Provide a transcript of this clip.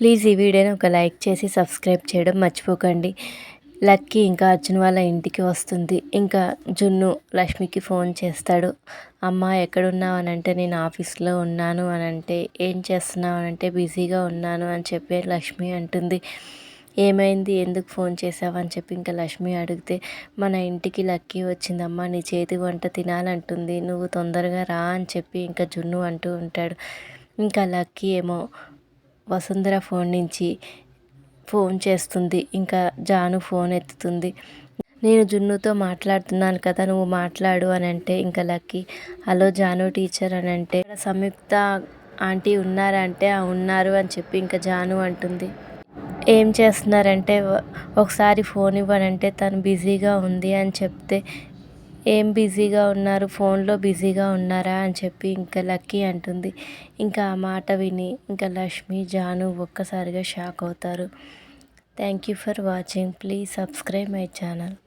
Please ఈ వీడియోని ఒక లైక్ చేసి సబ్స్క్రైబ్ చేయడం మర్చిపోకండి. లక్కీ ఇంకా అర్జున్ వాళ్ళ ఇంటికి వస్తుంది. ఇంకా జున్ను లక్ష్మికి ఫోన్ చేస్తాడు. అమ్మ ఎక్కడున్నావు అని అంటే నేను ఆఫీస్లో ఉన్నాను అని అంటే ఏం చేస్తున్నావు అని అంటే బిజీగా ఉన్నాను అని చెప్పి లక్ష్మి అంటుంది. ఏమైంది? ఎందుకు ఫోన్ చేసావు అని చెప్పి ఇంకా లక్ష్మి అడిగితే మన ఇంటికి లక్కీ వచ్చిందమ్మా నీ చేతి వంట తినాలంటుంది. నువ్వు తొందరగా రా అని చెప్పి ఇంకా జున్ను అంటూ ఉంటాడు. ఇంకా లక్కీ ఏమో వసుంధర ఫోన్ నుంచి ఫోన్ చేస్తుంది. ఇంకా జాను ఫోన్ ఎత్తుతుంది. నేను జున్నుతో మాట్లాడుతున్నాను కదా నువ్వు మాట్లాడు అని అంటే ఇంకా లక్కీ. హలో జాను టీచర్ అని అంటే సంయుక్త ఆంటీ ఉన్నారంటే ఆ ఉన్నారు అని చెప్పి ఇంకా జాను అంటుంది. ఏం చేస్తున్నారంటే ఒకసారి ఫోన్ ఇవ్వనంటే తను బిజీగా ఉంది అని చెప్తే ఏం బిజీగా ఉన్నారు? ఫోన్లో బిజీగా ఉన్నారా? అని చెప్పి ఇంకా లక్కీ అంటుంది. ఇంకా ఆ మాట విని ఇంకా లక్ష్మి జాను ఒక్కసారిగా షాక్ అవుతారు. Thank you for watching. Please subscribe my channel.